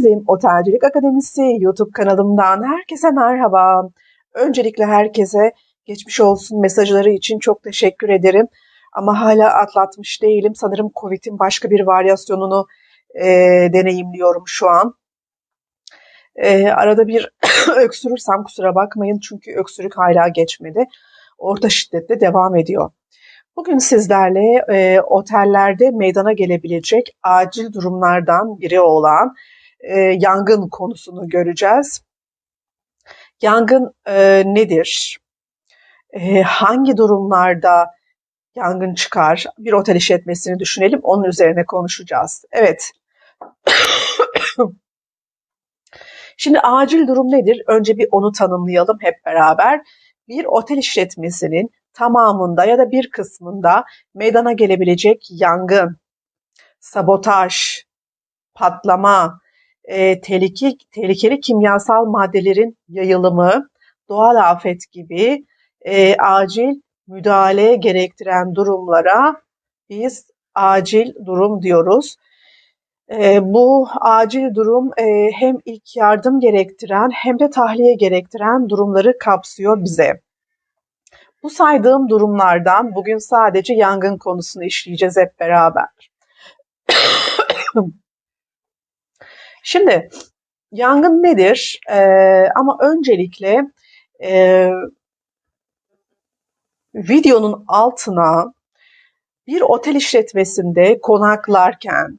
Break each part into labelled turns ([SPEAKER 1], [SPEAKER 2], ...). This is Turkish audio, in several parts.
[SPEAKER 1] Bizim Otelcilik Akademisi YouTube kanalımdan herkese merhaba. Öncelikle herkese geçmiş olsun mesajları için çok teşekkür ederim. Ama hala atlatmış değilim. Sanırım Covid'in başka bir varyasyonunu e, deneyimliyorum şu an. E, arada bir öksürürsem kusura bakmayın çünkü öksürük hala geçmedi. Orta şiddette devam ediyor. Bugün sizlerle e, otellerde meydana gelebilecek acil durumlardan biri olan e, yangın konusunu göreceğiz. Yangın e, nedir? E, hangi durumlarda yangın çıkar? Bir otel işletmesini düşünelim, onun üzerine konuşacağız. Evet. Şimdi acil durum nedir? Önce bir onu tanımlayalım hep beraber. Bir otel işletmesinin tamamında ya da bir kısmında meydana gelebilecek yangın, sabotaj, patlama, e, tehlikeli, tehlikeli kimyasal maddelerin yayılımı, doğal afet gibi e, acil müdahale gerektiren durumlara biz acil durum diyoruz. E, bu acil durum e, hem ilk yardım gerektiren hem de tahliye gerektiren durumları kapsıyor bize. Bu saydığım durumlardan bugün sadece yangın konusunu işleyeceğiz hep beraber. Şimdi yangın nedir? Ee, ama öncelikle e, videonun altına bir otel işletmesinde konaklarken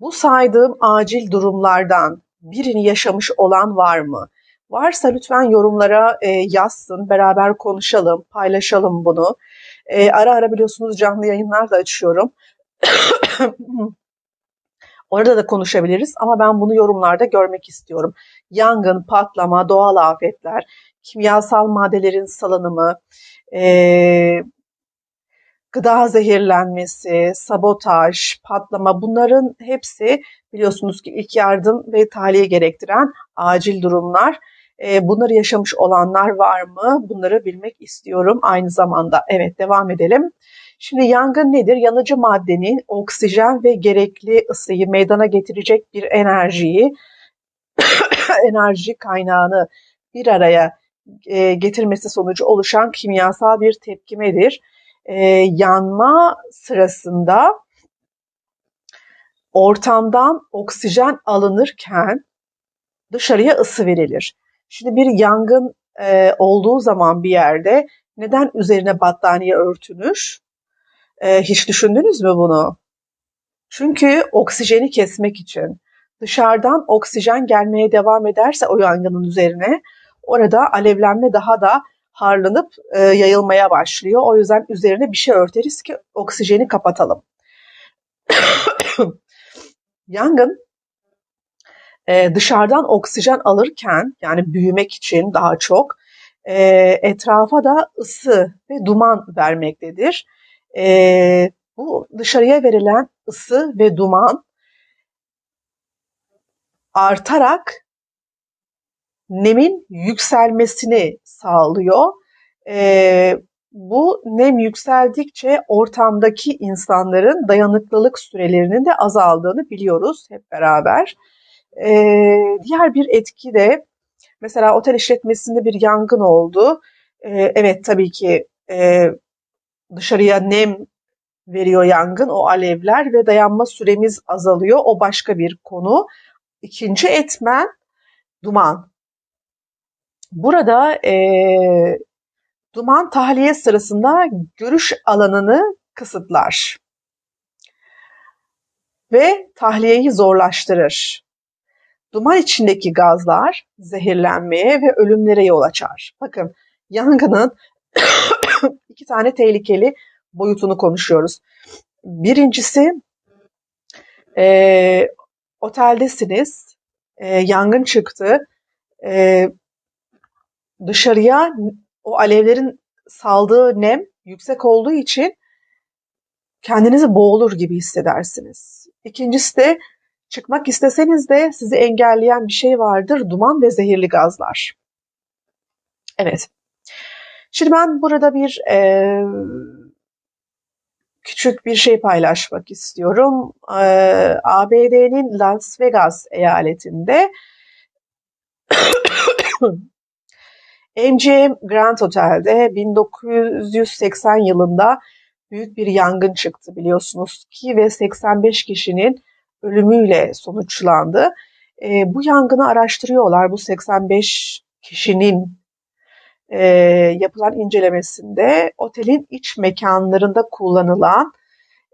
[SPEAKER 1] bu saydığım acil durumlardan birini yaşamış olan var mı? Varsa lütfen yorumlara e, yazsın, beraber konuşalım, paylaşalım bunu. E, ara ara biliyorsunuz canlı yayınlar da açıyorum. Orada da konuşabiliriz ama ben bunu yorumlarda görmek istiyorum. Yangın, patlama, doğal afetler, kimyasal maddelerin salınımı, e, gıda zehirlenmesi, sabotaj, patlama bunların hepsi biliyorsunuz ki ilk yardım ve tahliye gerektiren acil durumlar. Bunları yaşamış olanlar var mı? Bunları bilmek istiyorum aynı zamanda. Evet devam edelim. Şimdi yangın nedir? Yanıcı maddenin oksijen ve gerekli ısıyı meydana getirecek bir enerjiyi, enerji kaynağını bir araya e, getirmesi sonucu oluşan kimyasal bir tepkimedir. E, yanma sırasında ortamdan oksijen alınırken dışarıya ısı verilir. Şimdi bir yangın e, olduğu zaman bir yerde neden üzerine battaniye örtünür? E, hiç düşündünüz mü bunu? Çünkü oksijeni kesmek için. Dışarıdan oksijen gelmeye devam ederse o yangının üzerine orada alevlenme daha da harlanıp e, yayılmaya başlıyor. O yüzden üzerine bir şey örteriz ki oksijeni kapatalım. Yangın e, dışarıdan oksijen alırken yani büyümek için daha çok e, etrafa da ısı ve duman vermektedir. E, bu dışarıya verilen ısı ve duman artarak nemin yükselmesini sağlıyor. E, bu nem yükseldikçe ortamdaki insanların dayanıklılık sürelerinin de azaldığını biliyoruz hep beraber. E, diğer bir etki de mesela otel işletmesinde bir yangın oldu. E, evet tabii ki e, dışarıya nem veriyor yangın, o alevler ve dayanma süremiz azalıyor. O başka bir konu. İkinci etmen duman. Burada e, duman tahliye sırasında görüş alanını kısıtlar ve tahliyeyi zorlaştırır. Duman içindeki gazlar zehirlenmeye ve ölümlere yol açar. Bakın yangının iki tane tehlikeli boyutunu konuşuyoruz. Birincisi e, oteldesiniz, e, yangın çıktı, e, dışarıya o alevlerin saldığı nem yüksek olduğu için kendinizi boğulur gibi hissedersiniz. İkincisi de Çıkmak isteseniz de sizi engelleyen bir şey vardır. Duman ve zehirli gazlar. Evet. Şimdi ben burada bir e, küçük bir şey paylaşmak istiyorum. Ee, ABD'nin Las Vegas eyaletinde MGM Grand Hotel'de 1980 yılında büyük bir yangın çıktı biliyorsunuz ki ve 85 kişinin ölümüyle sonuçlandı. E, bu yangını araştırıyorlar. Bu 85 kişinin e, yapılan incelemesinde otelin iç mekanlarında kullanılan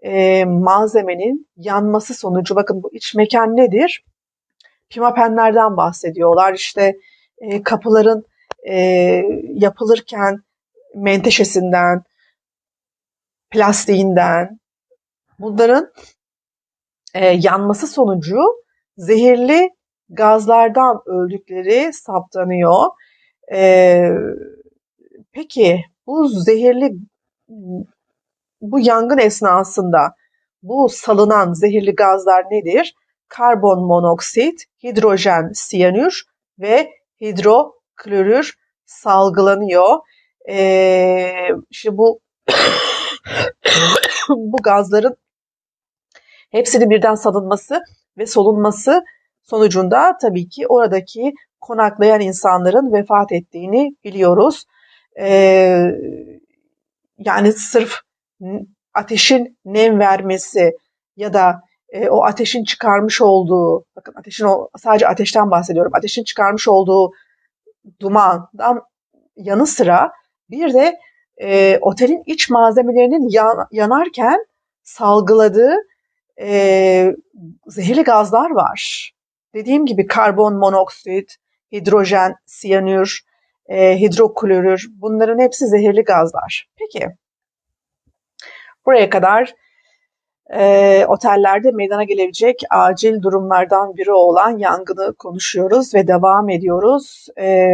[SPEAKER 1] e, malzemenin yanması sonucu bakın bu iç mekan nedir? Pimapenlerden bahsediyorlar. İşte e, kapıların e, yapılırken menteşesinden, plastiğinden bunların e, yanması sonucu zehirli gazlardan öldükleri saptanıyor. E, peki bu zehirli bu yangın esnasında bu salınan zehirli gazlar nedir? Karbon monoksit, hidrojen siyanür ve hidroklorür salgılanıyor. Ee, işte bu bu gazların hepsinin birden salınması ve solunması sonucunda tabii ki oradaki konaklayan insanların vefat ettiğini biliyoruz. Ee, yani sırf ateşin nem vermesi ya da e, o ateşin çıkarmış olduğu, bakın ateşin o sadece ateşten bahsediyorum. Ateşin çıkarmış olduğu dumandan yanı sıra bir de e, otelin iç malzemelerinin yan, yanarken salgıladığı e, zehirli gazlar var. Dediğim gibi karbon monoksit, hidrojen, siyanür, e, hidroklorür bunların hepsi zehirli gazlar. Peki buraya kadar e, otellerde meydana gelebilecek acil durumlardan biri olan yangını konuşuyoruz ve devam ediyoruz. E,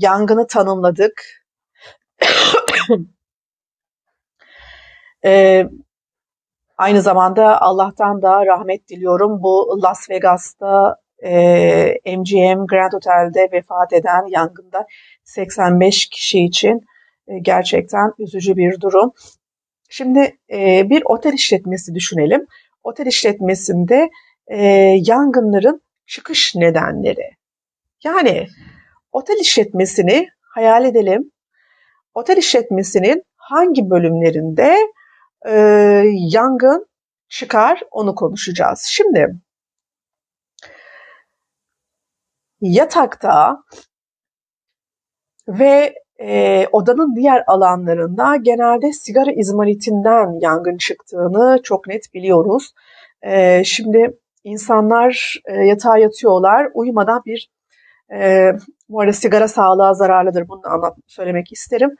[SPEAKER 1] yangını tanımladık. e, aynı zamanda Allah'tan da rahmet diliyorum. Bu Las Vegas'ta e, MGM Grand Hotel'de vefat eden yangında 85 kişi için e, gerçekten üzücü bir durum. Şimdi e, bir otel işletmesi düşünelim. Otel işletmesinde e, yangınların çıkış nedenleri. Yani otel işletmesini hayal edelim. Otel işletmesinin hangi bölümlerinde e, yangın çıkar onu konuşacağız. Şimdi yatakta ve e, odanın diğer alanlarında genelde sigara izmaritinden yangın çıktığını çok net biliyoruz. E, şimdi insanlar e, yatağa yatıyorlar, uyumadan bir, e, bu arada sigara sağlığa zararlıdır, bunu anlat, söylemek isterim.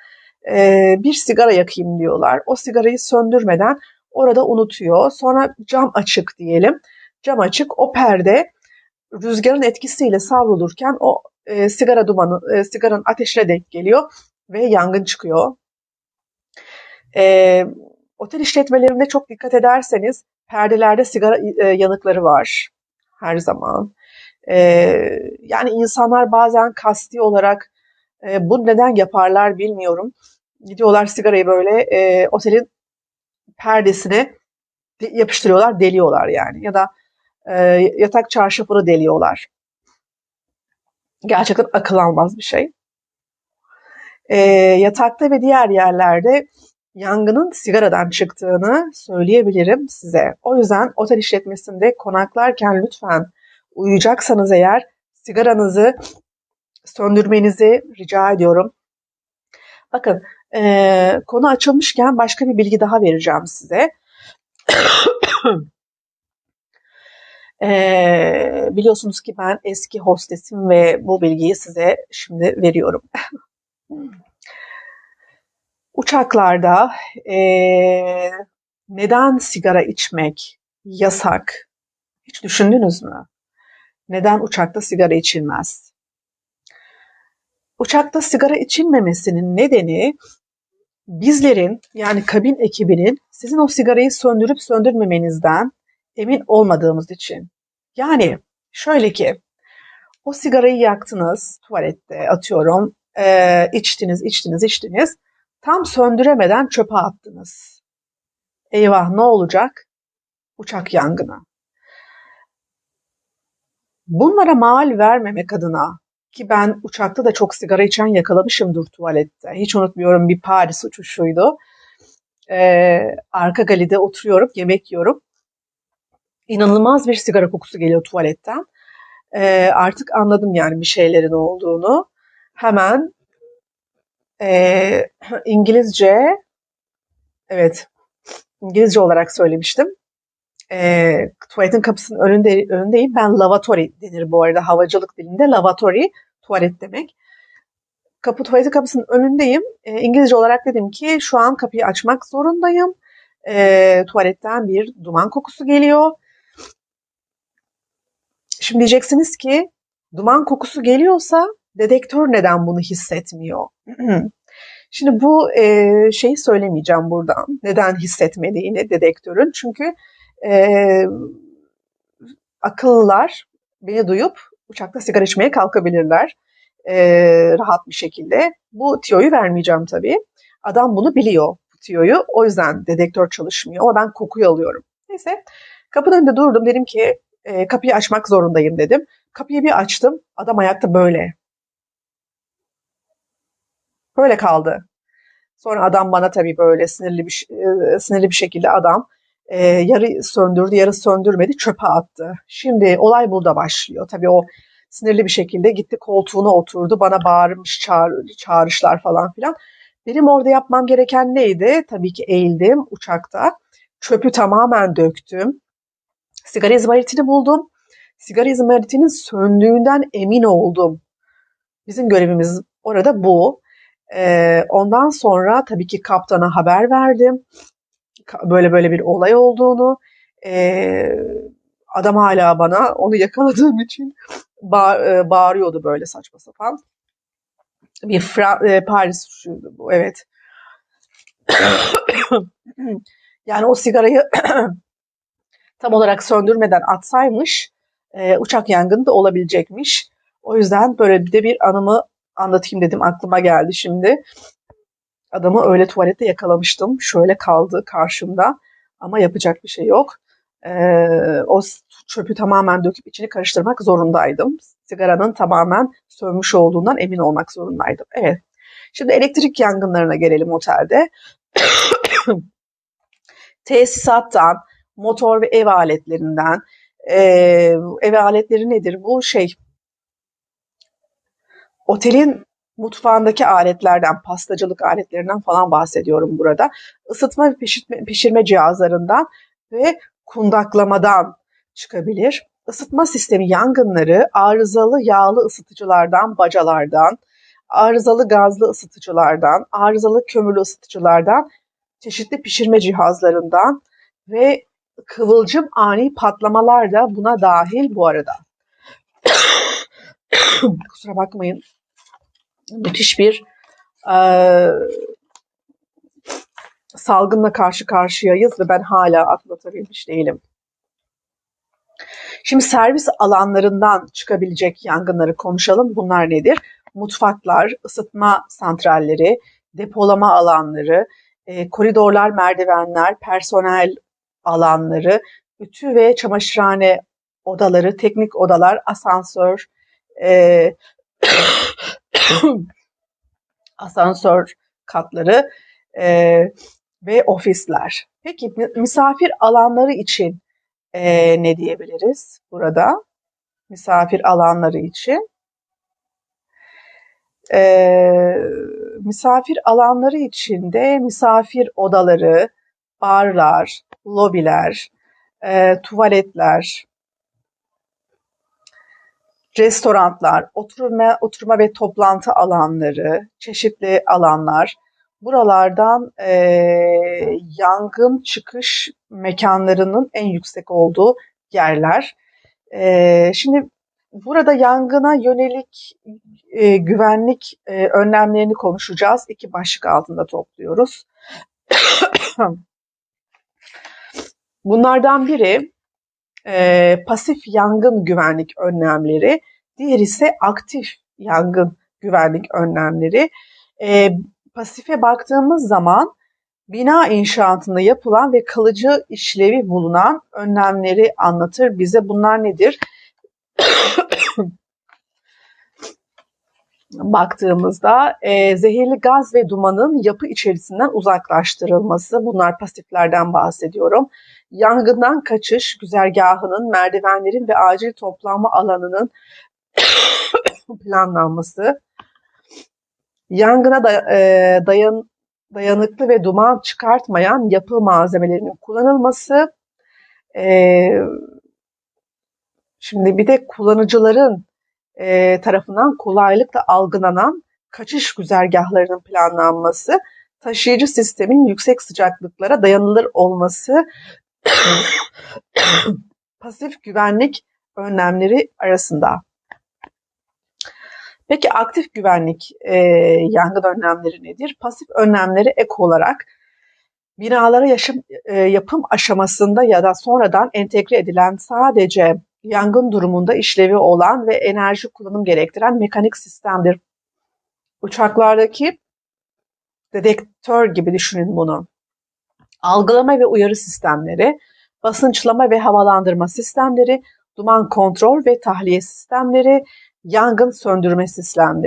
[SPEAKER 1] E, bir sigara yakayım diyorlar. O sigarayı söndürmeden orada unutuyor. Sonra cam açık diyelim. Cam açık, o perde rüzgarın etkisiyle savrulurken o e, sigara dumanı, e, sigaranın ateşine denk geliyor ve yangın çıkıyor. E, otel işletmelerinde çok dikkat ederseniz perdelerde sigara e, yanıkları var her zaman. E, yani insanlar bazen kasti olarak e, bu neden yaparlar bilmiyorum. Gidiyorlar sigarayı böyle e, otelin perdesine yapıştırıyorlar, deliyorlar yani. Ya da e, yatak çarşafını deliyorlar. Gerçekten akıl almaz bir şey. E, yatakta ve diğer yerlerde yangının sigaradan çıktığını söyleyebilirim size. O yüzden otel işletmesinde konaklarken lütfen uyuyacaksanız eğer sigaranızı söndürmenizi rica ediyorum. Bakın e, konu açılmışken başka bir bilgi daha vereceğim size. Ee, biliyorsunuz ki ben eski hostesim ve bu bilgiyi size şimdi veriyorum. Uçaklarda e, neden sigara içmek yasak? Hiç düşündünüz mü? Neden uçakta sigara içilmez? Uçakta sigara içilmemesinin nedeni bizlerin yani kabin ekibinin sizin o sigarayı söndürüp söndürmemenizden emin olmadığımız için. Yani şöyle ki o sigarayı yaktınız tuvalette atıyorum e, içtiniz içtiniz içtiniz tam söndüremeden çöpe attınız. Eyvah ne olacak? Uçak yangını. Bunlara mal vermemek adına ki ben uçakta da çok sigara içen yakalamışımdır tuvalette. Hiç unutmuyorum bir Paris uçuşuydu. Ee, arka galide oturuyorum, yemek yiyorum. İnanılmaz bir sigara kokusu geliyor tuvaletten. Ee, artık anladım yani bir şeylerin olduğunu. Hemen e, İngilizce, evet İngilizce olarak söylemiştim. E, tuvaletin kapısının önünde, önündeyim. Ben lavatory denir bu arada havacılık dilinde. Lavatory tuvalet demek. Kapı tuvaletin kapısının önündeyim. E, İngilizce olarak dedim ki şu an kapıyı açmak zorundayım. E, tuvaletten bir duman kokusu geliyor. Şimdi diyeceksiniz ki duman kokusu geliyorsa dedektör neden bunu hissetmiyor? Şimdi bu e, şeyi söylemeyeceğim buradan. Neden hissetmediğini dedektörün. Çünkü e, akıllılar beni duyup uçakta sigara içmeye kalkabilirler. E, rahat bir şekilde. Bu tiyoyu vermeyeceğim tabii. Adam bunu biliyor bu tiyoyu. O yüzden dedektör çalışmıyor ama ben kokuyu alıyorum. Neyse kapının önünde durdum. Dedim ki e, kapıyı açmak zorundayım dedim. Kapıyı bir açtım. Adam ayakta böyle. Böyle kaldı. Sonra adam bana tabii böyle sinirli bir e, sinirli bir şekilde adam e, yarı söndürdü, yarı söndürmedi, çöpe attı. Şimdi olay burada başlıyor. Tabii o sinirli bir şekilde gitti koltuğuna oturdu, bana bağırmış, çağır, çağrışlar falan filan. Benim orada yapmam gereken neydi? Tabii ki eğildim uçakta. Çöpü tamamen döktüm. Sigara izmaritini buldum. Sigara izmaritinin söndüğünden emin oldum. Bizim görevimiz orada bu. Ee, ondan sonra tabii ki kaptana haber verdim. Böyle böyle bir olay olduğunu. Ee, adam hala bana onu yakaladığım için bağır, e, bağırıyordu böyle saçma sapan. Bir Fra e, Paris suçuydu bu evet. yani o sigarayı tam olarak söndürmeden atsaymış e, uçak yangını da olabilecekmiş. O yüzden böyle bir de bir anımı anlatayım dedim aklıma geldi şimdi. Adamı öyle tuvalette yakalamıştım. Şöyle kaldı karşımda ama yapacak bir şey yok. Ee, o çöpü tamamen döküp içini karıştırmak zorundaydım. Sigaranın tamamen sönmüş olduğundan emin olmak zorundaydım. Evet. Şimdi elektrik yangınlarına gelelim otelde. Tesisattan, motor ve ev aletlerinden, e, ev aletleri nedir? Bu şey Otelin mutfağındaki aletlerden, pastacılık aletlerinden falan bahsediyorum burada. Isıtma ve pişirme, pişirme cihazlarından ve kundaklamadan çıkabilir. Isıtma sistemi yangınları arızalı yağlı ısıtıcılardan, bacalardan, arızalı gazlı ısıtıcılardan, arızalı kömürlü ısıtıcılardan, çeşitli pişirme cihazlarından ve kıvılcım ani patlamalar da buna dahil bu arada. Kusura bakmayın müthiş bir e, salgınla karşı karşıyayız ve ben hala atlatabilmiş değilim. Şimdi servis alanlarından çıkabilecek yangınları konuşalım. Bunlar nedir? Mutfaklar, ısıtma santralleri, depolama alanları, e, koridorlar, merdivenler, personel alanları, ütü ve çamaşırhane odaları, teknik odalar, asansör, e, asansör katları e, ve ofisler. Peki misafir alanları için e, ne diyebiliriz burada? Misafir alanları için. E, misafir alanları içinde misafir odaları, barlar, lobiler, e, tuvaletler, restoranlar, oturma, oturma ve toplantı alanları, çeşitli alanlar, buralardan e, yangın çıkış mekanlarının en yüksek olduğu yerler. E, şimdi burada yangına yönelik e, güvenlik e, önlemlerini konuşacağız. İki başlık altında topluyoruz. Bunlardan biri e, pasif yangın güvenlik önlemleri, diğer ise aktif yangın güvenlik önlemleri. E, pasife baktığımız zaman bina inşaatında yapılan ve kalıcı işlevi bulunan önlemleri anlatır bize. Bunlar nedir? Baktığımızda e, zehirli gaz ve dumanın yapı içerisinden uzaklaştırılması, bunlar pasiflerden bahsediyorum. Yangından kaçış güzergahının, merdivenlerin ve acil toplanma alanının planlanması, yangına da, e, dayan, dayanıklı ve duman çıkartmayan yapı malzemelerinin kullanılması, e, şimdi bir de kullanıcıların e, tarafından kolaylıkla algılanan kaçış güzergahlarının planlanması, taşıyıcı sistemin yüksek sıcaklıklara dayanılır olması, pasif güvenlik önlemleri arasında. Peki aktif güvenlik e, yangın önlemleri nedir? Pasif önlemleri ek olarak binalara yaşam, e, yapım aşamasında ya da sonradan entegre edilen sadece yangın durumunda işlevi olan ve enerji kullanım gerektiren mekanik sistemdir. Uçaklardaki dedektör gibi düşünün bunu. Algılama ve uyarı sistemleri, basınçlama ve havalandırma sistemleri, duman kontrol ve tahliye sistemleri, yangın söndürme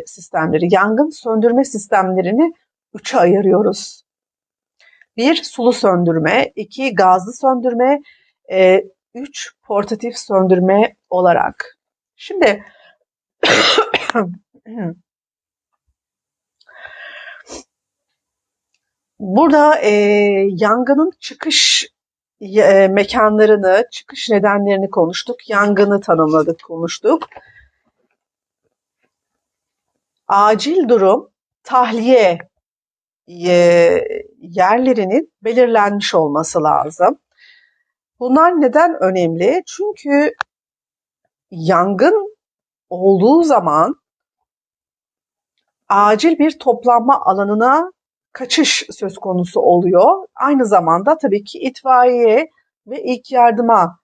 [SPEAKER 1] sistemleri. Yangın söndürme sistemlerini üçe ayırıyoruz. Bir, sulu söndürme, iki, gazlı söndürme, e, üç, portatif söndürme olarak. Şimdi burada e, yangının çıkış e, mekanlarını, çıkış nedenlerini konuştuk. Yangını tanımladık, konuştuk acil durum tahliye e, yerlerinin belirlenmiş olması lazım. Bunlar neden önemli? Çünkü yangın olduğu zaman acil bir toplanma alanına kaçış söz konusu oluyor. Aynı zamanda tabii ki itfaiye ve ilk yardıma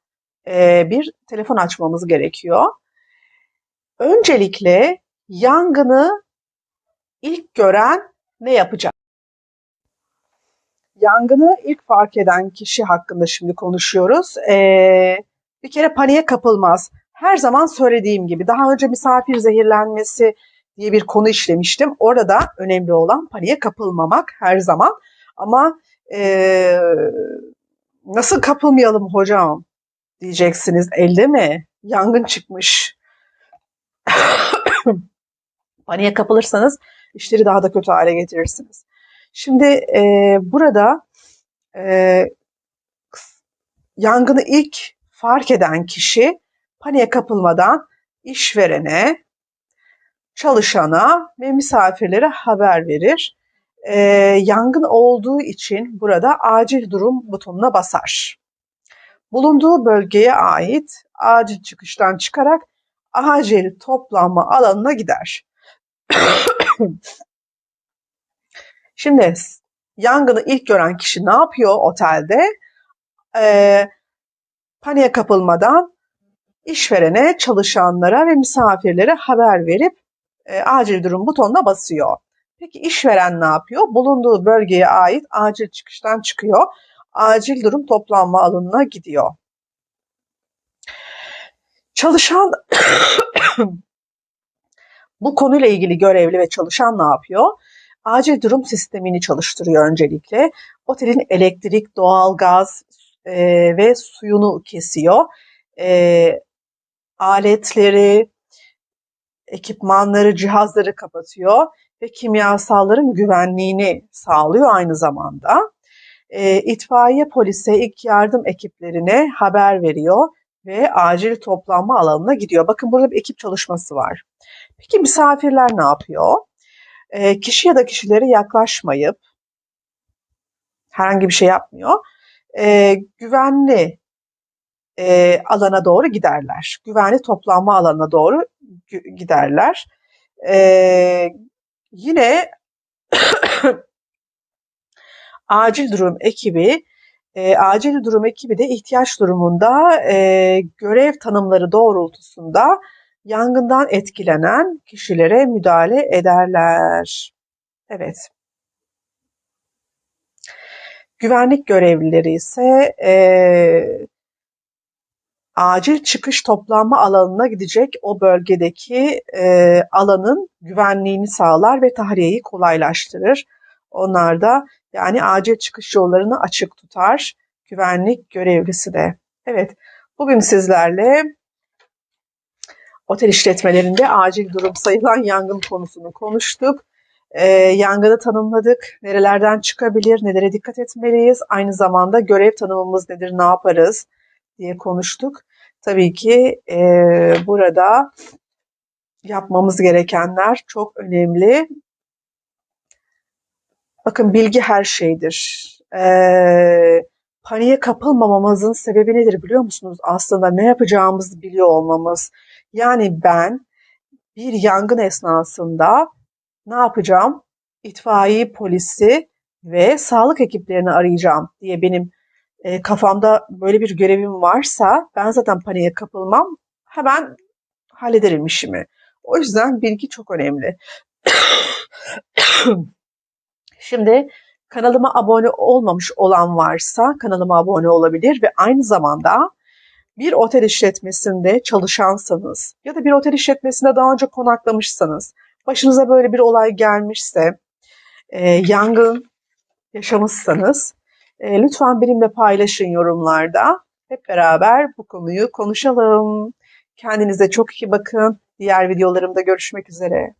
[SPEAKER 1] e, bir telefon açmamız gerekiyor. Öncelikle Yangını ilk gören ne yapacak? Yangını ilk fark eden kişi hakkında şimdi konuşuyoruz. Ee, bir kere paniğe kapılmaz. Her zaman söylediğim gibi daha önce misafir zehirlenmesi diye bir konu işlemiştim. Orada önemli olan paniğe kapılmamak her zaman. Ama ee, nasıl kapılmayalım hocam diyeceksiniz. Elde mi? Yangın çıkmış. Paniğe kapılırsanız işleri daha da kötü hale getirirsiniz. Şimdi e, burada e, yangını ilk fark eden kişi paniğe kapılmadan işverene, çalışana ve misafirlere haber verir. E, yangın olduğu için burada acil durum butonuna basar. Bulunduğu bölgeye ait acil çıkıştan çıkarak acil toplanma alanına gider. Şimdi yangını ilk gören kişi ne yapıyor otelde? Ee, paniğe kapılmadan işverene, çalışanlara ve misafirlere haber verip e, acil durum butonuna basıyor. Peki işveren ne yapıyor? Bulunduğu bölgeye ait acil çıkıştan çıkıyor. Acil durum toplanma alanına gidiyor. Çalışan bu konuyla ilgili görevli ve çalışan ne yapıyor? Acil durum sistemini çalıştırıyor öncelikle. Otelin elektrik, doğalgaz e, ve suyunu kesiyor. E, aletleri, ekipmanları, cihazları kapatıyor ve kimyasalların güvenliğini sağlıyor aynı zamanda. E, itfaiye, polise, ilk yardım ekiplerine haber veriyor ve acil toplanma alanına gidiyor. Bakın burada bir ekip çalışması var. Peki misafirler ne yapıyor? E, kişi ya da kişilere yaklaşmayıp herhangi bir şey yapmıyor. E, güvenli e, alana doğru giderler. Güvenli toplanma alanına doğru giderler. E, yine acil durum ekibi e, acil durum ekibi de ihtiyaç durumunda e, görev tanımları doğrultusunda yangından etkilenen kişilere müdahale ederler. Evet. Güvenlik görevlileri ise eee, acil çıkış toplanma alanına gidecek o bölgedeki eee, alanın güvenliğini sağlar ve tahliyeyi kolaylaştırır. Onlar da yani acil çıkış yollarını açık tutar. Güvenlik görevlisi de. Evet, bugün sizlerle otel işletmelerinde acil durum sayılan yangın konusunu konuştuk. Ee, yangını tanımladık. Nerelerden çıkabilir, nelere dikkat etmeliyiz. Aynı zamanda görev tanımımız nedir, ne yaparız diye konuştuk. Tabii ki e, burada yapmamız gerekenler çok önemli. Bakın bilgi her şeydir. Ee, paniğe kapılmamamızın sebebi nedir biliyor musunuz? Aslında ne yapacağımızı biliyor olmamız. Yani ben bir yangın esnasında ne yapacağım? İtfaiye polisi ve sağlık ekiplerini arayacağım diye benim e, kafamda böyle bir görevim varsa ben zaten paniğe kapılmam. Hemen hallederim işimi. O yüzden bilgi çok önemli. Şimdi kanalıma abone olmamış olan varsa kanalıma abone olabilir ve aynı zamanda bir otel işletmesinde çalışansanız ya da bir otel işletmesinde daha önce konaklamışsanız, başınıza böyle bir olay gelmişse, e, yangın yaşamışsanız e, lütfen benimle paylaşın yorumlarda. Hep beraber bu konuyu konuşalım. Kendinize çok iyi bakın. Diğer videolarımda görüşmek üzere.